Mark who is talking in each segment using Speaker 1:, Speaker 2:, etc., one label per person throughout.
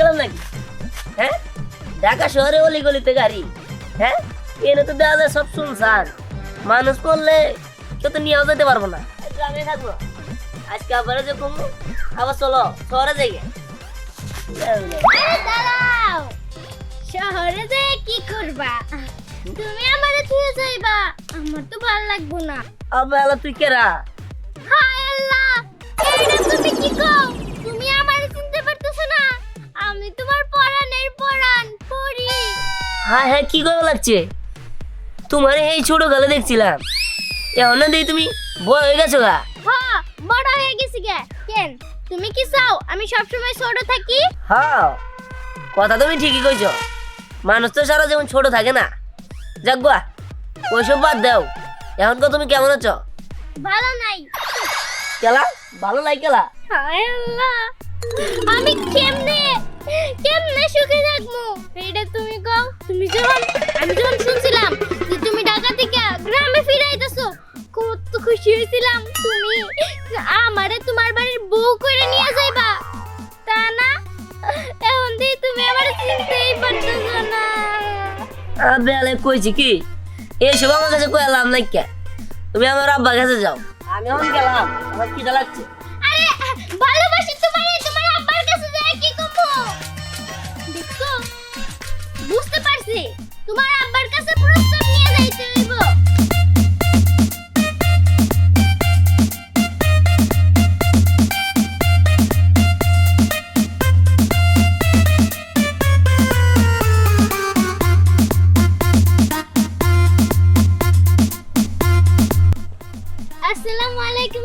Speaker 1: গেলাম নাকি? হ্যাঁ? ঢাকা শহরে অলি গলিতে গাড়ি। হ্যাঁ? এনে তো দেওয়া যায় সব শুনছান। মানুষ পড়লে কেউ তো নিয়েও যেতে পারব না। গ্রামে থাকব। আজকে আবার যে আবার চলো শহরে যাই।
Speaker 2: দাঁড়াও। শহরে যে কি করবা? তুমি আমারে যাইবা। আমার তো ভালো লাগবো না।
Speaker 1: আলা তুই কেরা?
Speaker 2: হায় আল্লাহ! তুমি কি কও?
Speaker 1: হ্যাঁ হ্যাঁ কি করে লাগছে? তোমার এই ছোট গালে দেখছিলাম। এখন না তুমি বড় হয়ে গেছো গা?
Speaker 2: হ্যাঁ বড় হয়ে গেছি গে। কেন তুমি কি চাও আমি সবসময় ছোট থাকি?
Speaker 1: হ্যাঁ কথা তুমি ঠিকই কইছো। মানুষ তো সারা যেমন ছোট থাকে না। যাক গা ওইসব বাদ দাও। এখন তো তুমি কেমন আছো?
Speaker 2: ভালো নাই।
Speaker 1: কেলা ভালো লাগে কেলা?
Speaker 2: হায় আল্লাহ আমি কেমনে কেমনে সুখে থাকব? এইটা তুমি কও। তুমি যখন আমি যখন শুনছিলাম যে তুমি ঢাকা থেকে গ্রামে ফিরে আইতেছো কত খুশি হয়েছিলাম তুমি। আমারে তোমার বাড়ির বউ করে নিয়ে যাইবা। তা না? এখন দিয়ে তুমি আমার চিনতেই পারতেছো না।
Speaker 1: আবে কইছি কি এইসব আমার কাছে কয়ে লাভ নাই কে। তুমি আমার আব্বার কাছে যাও। আমি এখন গেলাম আমার খিদা লাগছে।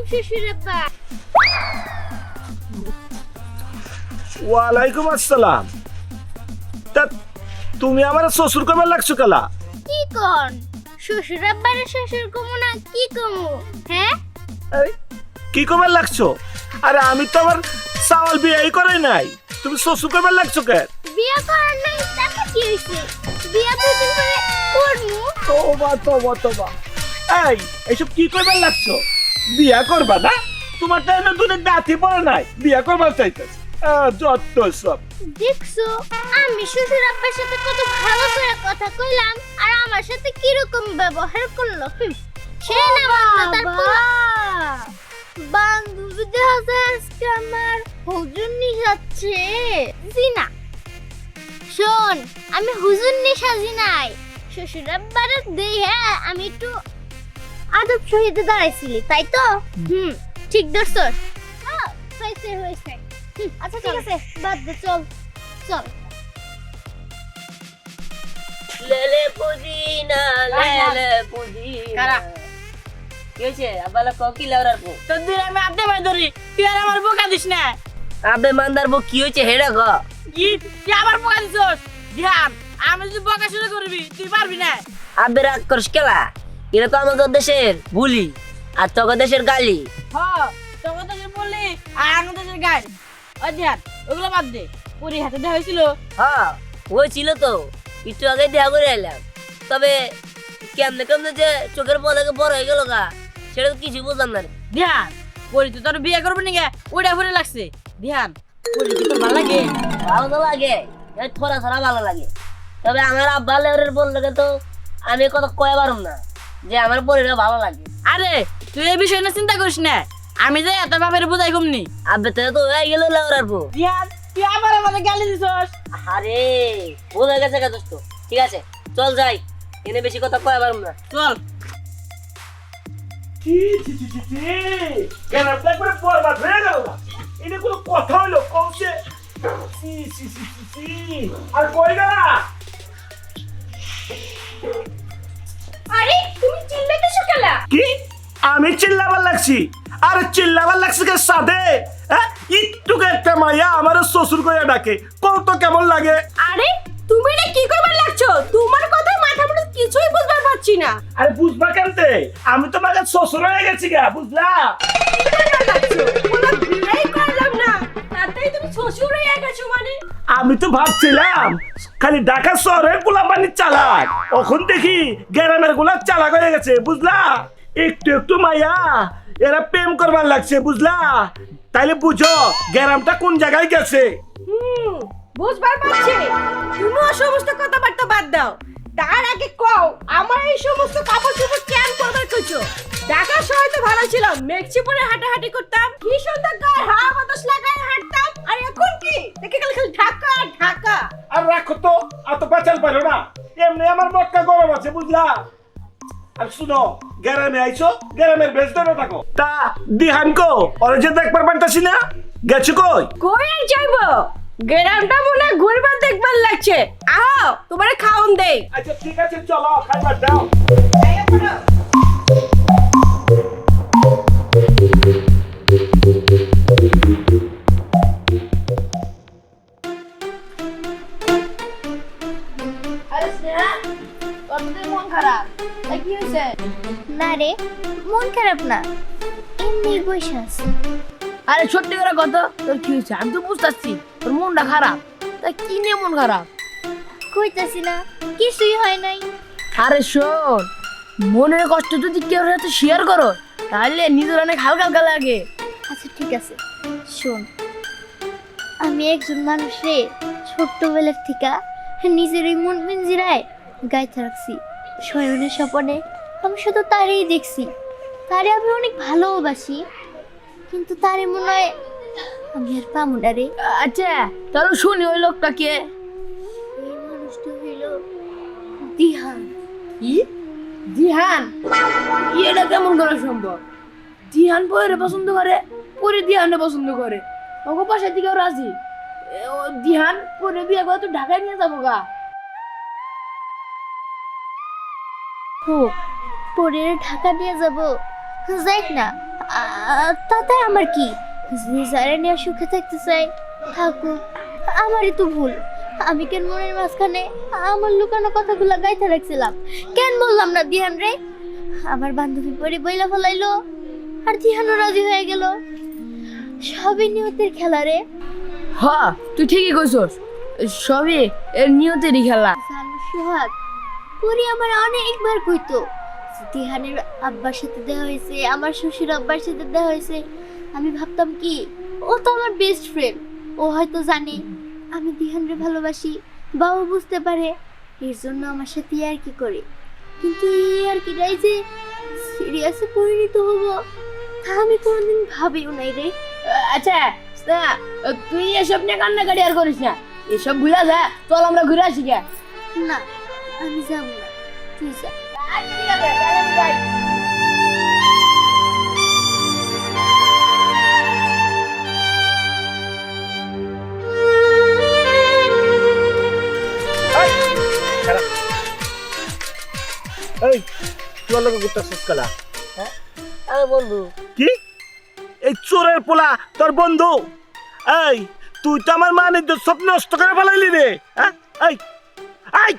Speaker 2: শ্বশুর আব্বা
Speaker 3: ওয়ালাইকুম আসসালাম। তা তুমি আমার শ্বশুর কবে লাগছো কালা?
Speaker 2: কি কোন? শ্বশুর আব্বারে শ্বশুর কমু না কি কমু? হ্যাঁ?
Speaker 3: কি কবে লাগছো? আরে আমি তো আমার চাওয়াল বিয়ে করাই নাই। তুমি শ্বশুর কবে লাগছো কে
Speaker 2: বিয়া করার নাই তাতে কি হইছে? বিয়া দুদিন পরে করমু।
Speaker 3: তোবা তোবা তোবা। এই এইসব কি করবার লাগছো? বিয়া করবা না? তোমার টাইমে দুটো দাঁতি পড়ে নাই। বিয়া করবার চাইতেছ। যত সব।
Speaker 2: দেখছ আমি শ্বশুর আব্বার সাথে কত ভালো করে কথা কইলাম আর আমার সাথে কীরকম ব্যবহার করল সে না বলতো তারপর বান্ধবী দেখা যায় আজকে আমার হুজুর নিশাচ্ছে। জি না শোন আমি হুজুর নিশাজি নাই শ্বশুর আব্বার দেই হ্যাঁ আমি একটু আদব সহিত দাঁড়াইছিলি তাই তো? হুম। ঠিক ধরছস হ্যাঁ হয়েছে হয়েছে। আচ্ছা ঠিক আছে বাদ দে চল চল।
Speaker 1: লেলে পুদিনা লেলে পুদিনা।
Speaker 4: কারা?
Speaker 1: কি হয়েছে? আব্বা ক কি লাউরার পো
Speaker 4: তোর দিন আমি আড্ডে মারি ধরি তুই আর আমার বোকা দিস না।
Speaker 1: আবে মান্দার বউ কি হয়েছে? হেডা গ
Speaker 4: কি? তুই আবার বোকা দিছস? ধ্যান আমি যদি বোকা শুরু করবি তুই পারবি না।
Speaker 1: আবে রাগ করিস কেলা? এটা তো আমাদের দেশের বুলি আর তোকে দেশের গালি।
Speaker 4: হ তোকে তো বললি আর আমার দেশের গাড়ি ও ধ্যান ওগুলো বাদ দে। পুরি হাতে দেওয়া হয়েছিল।
Speaker 1: হ্যাঁ ওই ছিল তো। একটু আগে দেখা করে এলাম। তবে কেমনে কেমনে যে চোখের পলকে বড় হয়ে গেল গা সেটা তো কিছু বুঝলাম না।
Speaker 4: ধ্যান পরি তো তোর বিয়ে করবি না ওইটা ফুরে লাগছে। ধ্যান পরি কি তোর ভালো লাগে?
Speaker 1: ভালো তো লাগে। থোড়া থোড়া ভালো লাগে। তবে আমার আব্বা লেওরের বললে তো আমি কত কয়ে পারুম না। যে আমার পরিবার ভালো লাগে।
Speaker 4: আরে তুই এই বিষয় নিয়ে চিন্তা করিস না। আমি যে এত বাপের বোঝাই কমনি
Speaker 1: আব্বে তো তো হয়ে গেল লেওরার বউ।
Speaker 4: তুই আবার আমাদের গালি দিছস।
Speaker 1: আরে বোঝা গেছে গা দোস্ত। ঠিক আছে চল যাই। এনে বেশি কথা কয়ে না।
Speaker 4: চল।
Speaker 3: কি বরবাদ হয়ে গেল এটা কোনো কথা হইল? কমছে সি সি সি সি সি আর কই গেলা?
Speaker 2: আরে তুমি চিল্লাইতেছো কেলা?
Speaker 3: কি? আমি চিল্লাবার লাগছি। আরে চিল্লাবার লাগছে কে সাদে হ্যাঁ একটু মাইয়া আমার শ্বশুর করে ডাকে। কত কেমন লাগে?
Speaker 5: আরে তুমি এটা কি করবার লাগছো? তোমার কথায় মাথা মুন্ডু কিছুই বুঝবার পারছি না।
Speaker 3: আরে বুঝবা কেমতে? আমি তো মাঝে শ্বশুর হয়ে গেছি গা বুঝলা?
Speaker 5: কি করবার লাগছো? কোনো বিয়েই করলাম না। তাতেই তুমি শ্বশুর হয়ে গেছো মানে?
Speaker 3: আমি তো ভাবছিলাম, খালি ঢাকা শহরের গোলাপানি চালাক। এখন দেখি গ্রামের গোলাপ চালাক হয়ে গেছে, বুঝলা? একটু একটু মাইয়া এরা প্রেম করবার লাগছে, বুঝলা? তাইলে বুঝো, গ্রামটা কোন জায়গায় গেছে?
Speaker 5: বুঝবার পারছি। তুমি অসমস্ত কথাবার্তা বাদ দাও। তার আগে কও আমার এই সমস্ত কাপড় চোপড় কেন করবার কইছো ঢাকা শহরে তো ভালো ছিল মেক্সি পরে হাঁটাহাঁটি করতাম। কি সুন্দর গায়ে হাওয়া বাতাস লাগায় হাঁটতাম। আর এখন কি? দেখে খালি খালি ঢাকা ঢাকা।
Speaker 3: আর রাখো তো আর তো বাঁচাল পারো না। এমনি আমার মক্কা গরম আছে বুঝলা? আর শুনো গ্রামে আইছো গ্রামের বেশ ধরে থাকো। তা দিহান কো ওরে যে দেখবার পারতাছি না? গেছো কই?
Speaker 5: কই যাইবো? গ্রামটা মনে হয় ঘুরবার দেখবার লাগছে। আহ তোমারে খাওন দেই।
Speaker 3: আচ্ছা ঠিক আছে চলো খাইবার দাও।
Speaker 6: আরে স্নেহা মন খারাপ। না রে মন খারাপ না। এমনি বসে আছি।
Speaker 4: আরে সত্যি করে কত? তোর কি হয়েছে? আমি তো বুঝতেছি তোর মনটা খারাপ? তা কি নিয়ে মন খারাপ?
Speaker 6: কইতাছি না কিছুই হয় নাই।
Speaker 4: আরে শোন মনের কষ্ট যদি কেউ সাথে শেয়ার করো তাহলে নিজের অনেক হালকা হালকা লাগে।
Speaker 6: আচ্ছা ঠিক আছে। শোন আমি একজন মানুষে ছোট্টবেলার থেকে নিজের এই মন পিঞ্জিরায় গাইতে রাখছি শয়নের স্বপনে আমি শুধু তারই দেখছি। তারে আমি অনেক ভালোবাসি কিন্তু তারে মনে হয় আমি আর পাবো না রে।
Speaker 4: আচ্ছা তাহলে শুনি ওই লোকটা কে?
Speaker 6: এই মানুষটা হইল দিহান।
Speaker 4: কি? দিহান? এটা কেমন করা সম্ভব? দিহান পরে পছন্দ করে পরে দিহানে পছন্দ করে। ওকে দিকেও রাজি। ও দিহান পরে বিয়ে করে তো ঢাকায় নিয়ে যাব গা।
Speaker 6: হো পরে ঢাকা নিয়ে যাব। যাই না তাতে আমার কি? যে যারা নিয়ে সুখে থাকতে চাই। থাকুক আমারই তো ভুল। আমি কেন মনের মাঝখানে আমার লুকানো কথাগুলো গাইতে রাখছিলাম কেন বললাম না দিহান রে? আমার বান্ধবী পরে বইলা ফেলাইলো আর দিহানও রাজি হয়ে গেল। সবই নিয়তের খেলা রে।
Speaker 4: হ্যাঁ তুই ঠিকই কইছস। সবই এর নিয়তেরই খেলা।
Speaker 6: সোহাগ পরি আমার অনেকবার কইতো দিহানের আব্বার সাথে দেওয়া হয়েছে আমার শ্বশুর আব্বার সাথে দেওয়া হয়েছে। আমি ভাবতাম কি ও তো আমার বেস্ট ফ্রেন্ড ও হয়তো জানে। আমি দিহানরে ভালোবাসি বাবা বুঝতে পারে এর জন্য আমার সাথে আর কি করে? কিন্তু এই আর কি রাই যে সিরিয়াসে পরিণত হব তা আমি কোনোদিন ভাবিও নাই রে।
Speaker 4: আচ্ছা তুই এসব নিয়ে কান্নাকাটি আর করিস না। এসব ঘুরে যা চল আমরা ঘুরে আসি
Speaker 6: না আমি যাব না। তুই যা।
Speaker 3: এই তোমার লোক গুটা সুস্কালা
Speaker 1: আমি বন্ধু।
Speaker 3: কি? এই চোরের পোলা তোর বন্ধু। এই তুই তো আমার মানে স্বপ্ন নষ্ট করে ফেলাইলি রে হ্যাঁ? এই এই!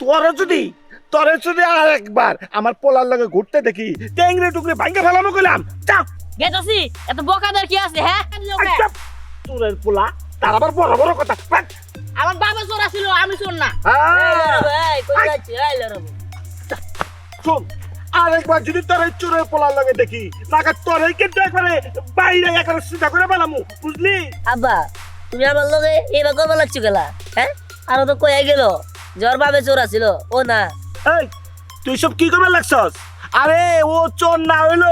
Speaker 3: তোরা যদি তোরে যদি আর একবার আমার পোলার লগে ঘুরতে দেখি ট্যাংরে টুকরে ভাঙ্গে ফেলানো কইলাম চাপ
Speaker 4: গেতাছি এত বকাদার কি আছে হ্যাঁ?
Speaker 3: চোরের পোলা তার আবার বড় বড় কথা বাট।
Speaker 4: আমার বাবা চোরা ছিল আমি চোর না।
Speaker 1: এই কই যাচ্ছি এই লড়াবো
Speaker 3: শোন আরেকবার যদি তোর এই চোরের পোলার লগে দেখি নাকা তোরে কিন্তু একবারে বাইরে একবারে সিধা করে পেলামু বুঝলি?
Speaker 1: আব্বা তুমি আমার লগে এইবার কবে লাগছো গেলা? হ্যাঁ? আরও তো কয়ে গেল জ্বর বাবে চোরা ছিল ও না।
Speaker 3: এই তুই সব কি করবে লাগছস? আরে ও চোর না হইল।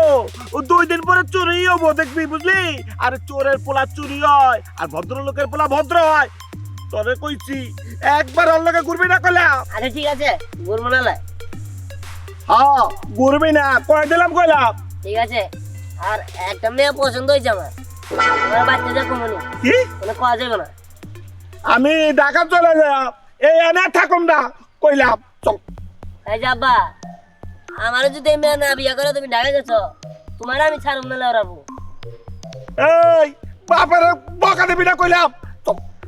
Speaker 3: ও দুই দিন পরে চুরি হব দেখবি বুঝলি? আরে চোরের পোলা চুরি হয় আর ভদ্রলোকের পোলা ভদ্র হয়। তোরে কইছি একবার ওর লগে ঘুরবি না কইলাম
Speaker 1: আচ্ছা ঠিক আছে বলব না লাই।
Speaker 3: হ্যাঁ ঘুরবি না কয়ে দিলাম কইলাম।
Speaker 1: ঠিক আছে আর একটা মেয়ে পছন্দ হয়েছে আমার। আমার বাচ্চা যা কমনি
Speaker 3: কি?
Speaker 1: মানে কোয়া যাবে না।
Speaker 3: আমি ঢাকা চলে যাম এই এনে থাকুম না কইলাম চল।
Speaker 1: এই যে আব্বা আমার যদি মেয়ে না বিয়ে করে তুমি ঢাকা গেছো তোমার আমি ছাড়ুম না লড়াবো
Speaker 3: এই বাপের বকা দিবি না কইলাম।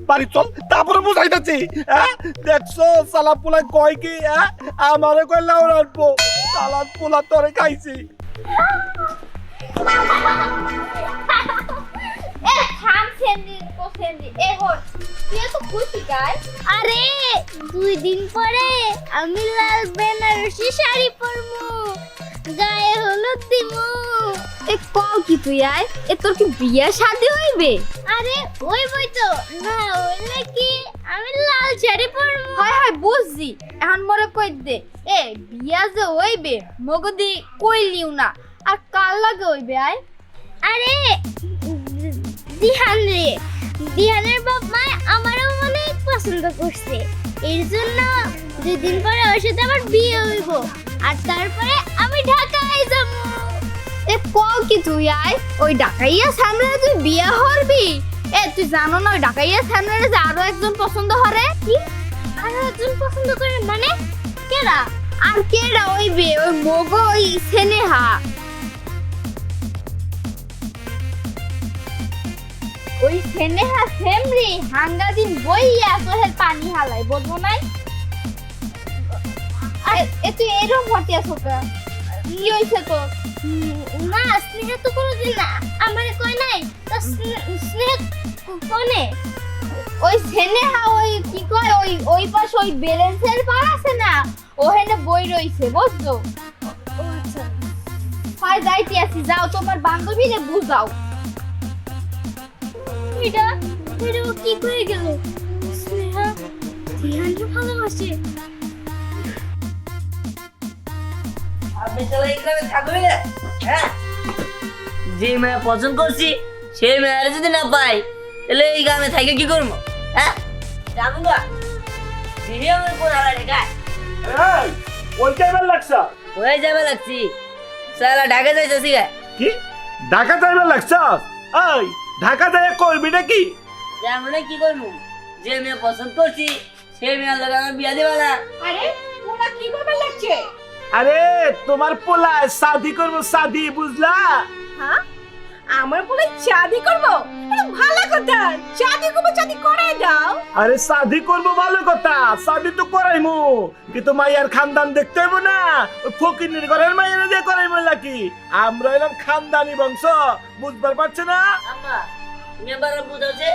Speaker 3: বাড়ি চল, তারপরে বুঝাইতেছি হ্যাঁ? দেখছ সালা পোলা কয় কি হ্যাঁ? আমারে কইলা রাখব সালাদ পোলা তোরে খাইছি।
Speaker 6: এ, থাম সেন্দি কো সেন্দি এ, হট। আরে দুই দিন পরে
Speaker 2: আমি লাল বেনারসি শাড়ি পরমু গায়ে হলুদ দিমু
Speaker 7: এ কও কি তুই আয়। এ তোর কি বিয়া শাদি হইবে?
Speaker 2: আরে ওই বই তো। না হইলে কি আমি লাল শাড়ি পরমু
Speaker 7: হয় হয় বুঝছি। এখন মরে কই দে। এ বিয়া যে হইবে মগদি কইলিও না। আর কাল লাগে হইবে আয়?
Speaker 2: আরে দিহান রে। দিহানের বাপ মা আমারও অনেক পছন্দ করছে। এর জন্য দুই দিন পরে ওর সাথে আমার বিয়ে হইব। আর তারপরে আমি ঢাকায় যাব।
Speaker 7: এ কও কি তুই আয়? ওই ডাকাইয়া সামনে তুই বিয়া হরবি এ তুই জানো না ওই ডাকাইয়া সামনে যে আরও একজন পছন্দ হরে
Speaker 2: কি? আর একজন পছন্দ করে মানে? কেডা?
Speaker 7: আর কেডা হইবে ওই মগ ওই সেনেহা? ওই সেনেহা সেমরি হাঙ্গা দিন বইয়া তোহের পানি হালাই বলব নাই? এ- তুই এরকম হতে আছো কা। তোর
Speaker 2: উম, না স্নেহা তো কোনোদিন না আমার কই নাই? তো স্নে- স্নেহা কোনে?
Speaker 7: ওই সেনেহা ওই কি কয় ওই ওই পাশ ওই ব্যালেন্সের পার আছে না ওখানে বই রইছে বুঝছ?
Speaker 2: আচ্ছা।
Speaker 7: হয় যাইতে আছি যাও তোমার বান্ধবীরে বুঝাও।
Speaker 2: এটা? এটা ও কি করে গেল? স্নেহা দিহানকে ভালোবাসে।
Speaker 1: আপনি চলে এই গ্রামে থাকবে হ্যাঁ? যে মেয়ে পছন্দ করছি সেই মেয়ের যদি না পাই তাহলে এই গ্রামে থাকে কি করব? হ্যাঁ? যাব না দিদি আমার কোন হালা ঢেকায়
Speaker 3: ওই টাইমের লাগছ।
Speaker 1: হয়ে যাবে লাগছি। সালা ঢাকা যাইতেছি গা।
Speaker 3: কি? ঢাকা টাইমের লাগছ? এই ঢাকা যায় করবি নাকি?
Speaker 1: যাব না কি করব? যে মেয়ে পছন্দ করছি সে মেয়ে লোক আমার বিয়া দেবা না।
Speaker 5: আরে তোমার কি করবে লাগছে?
Speaker 3: আরে তোমার পোলা শাদি করব শাদি বুঝলা?
Speaker 5: হ্যাঁ? আমার বলে চাঁদি করব? ভালো কথা চাঁদি করব চাঁদি করাই দাও।
Speaker 3: আরে শাদি করব ভালো কথা শাদি তো করাইমু। কিন্তু মাইয়ার খানদান দেখতে হইব না ওই ফকিনের ঘরের মাইয়ারে দিয়ে করাইমু নাকি? আমরা এলাম খানদানি বংশ বুঝবার পারছে না?
Speaker 1: আম্মা তুমি আবার বুঝাচ্ছে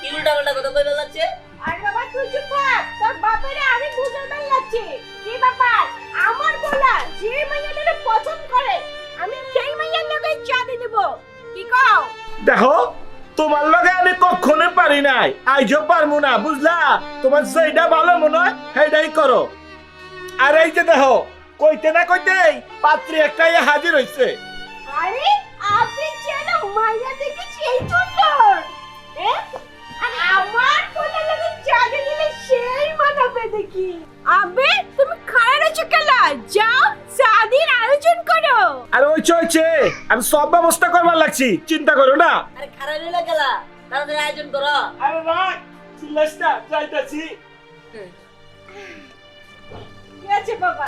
Speaker 1: কি উল্টা পাল্টা কথা কইবে লাগছে?
Speaker 5: আরে বাবা তুই চুপ থাক তোর বাপেরে আমি বুঝাতে লাগছি কি ব্যাপার? আমার বলা যে মাইয়াটা পছন্দ করে আমি সেই মাইয়ার লগে চাঁদি দেব। কি কও?
Speaker 3: দেখো তোমার লগে আমি কখনো পারি নাই। আইজও পারব না বুঝলা? তোমার সেইটা ভালো মনে হয় সেইটাই করো। আর এই যে দেখো কইতে না কইতে পাত্রী একটাই হাজির হইছে।
Speaker 5: আরে আপনি যেন মাইয়া দেখেছি এই আমার কোলে লাগে দিলে সেই মানাবে দেখি। আবে তুমি খাড়া রয়েছো কেলা? যাও চাঁদির আয়োজন করো।
Speaker 3: আর ওই চলছে আমি সব ব্যবস্থা করবার লাগছি চিন্তা করো না।
Speaker 1: আরে খারাপ হইল গেলা তাড়াতাড়ি আয়োজন করো।
Speaker 3: আরে না চিল্লাস না যাইতাছি।
Speaker 5: ঠিক আছে বাবা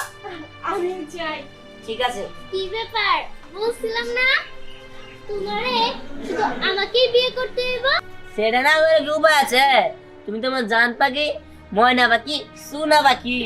Speaker 5: আমি যাই।
Speaker 1: ঠিক আছে।
Speaker 2: কি ব্যাপার? বলছিলাম না তোমারে শুধু আমাকেই বিয়ে করতে হইব?
Speaker 1: সেটা না আমার কি উপায় আছে? তুমি তোমার জান পাখি ময়না পাখি সুনা পাখি